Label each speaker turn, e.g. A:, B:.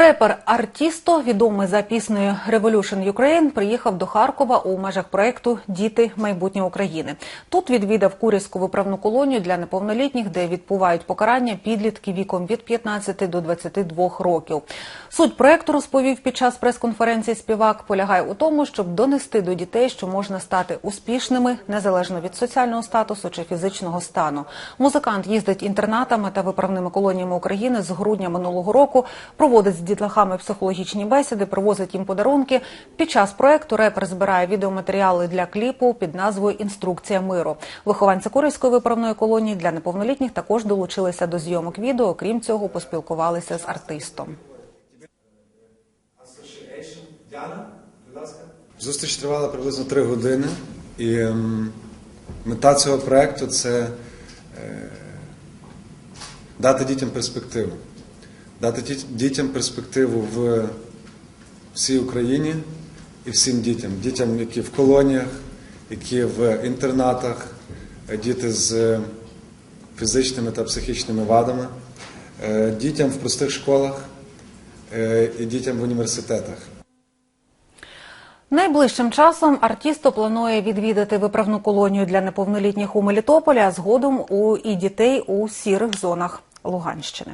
A: Репер Артісто, відомий за піснею Revolution Ukraine, приїхав до Харкова у межах проекту Діти майбутнє України. Тут відвідав Курівську виправну колонію для неповнолітніх, де відбувають покарання підлітки віком від 15 до 22 років. Суть проекту розповів під час прес-конференції співак полягає у тому, щоб донести до дітей, що можна стати успішними незалежно від соціального статусу чи фізичного стану. Музикант їздить інтернатами та виправними колоніями України з грудня минулого року. Проводить дітлахами психологічні бесіди, привозить їм подарунки. Під час проекту репер збирає відеоматеріали для кліпу під назвою Інструкція миру. Вихованці Курильської виправної колонії для неповнолітніх також долучилися до зйомок відео. Крім цього, поспілкувалися з артистом.
B: Зустріч тривала приблизно три години, і ем, мета цього проєкту це е, дати дітям перспективу. Дати дітям перспективу в всій Україні і всім дітям. Дітям, які в колоніях, які в інтернатах, е, діти з фізичними та психічними вадами, е, дітям в простих школах е, і дітям в університетах.
A: Найближчим часом артісто планує відвідати виправну колонію для неповнолітніх у Мелітополі, а згодом у і дітей у сірих зонах Луганщини.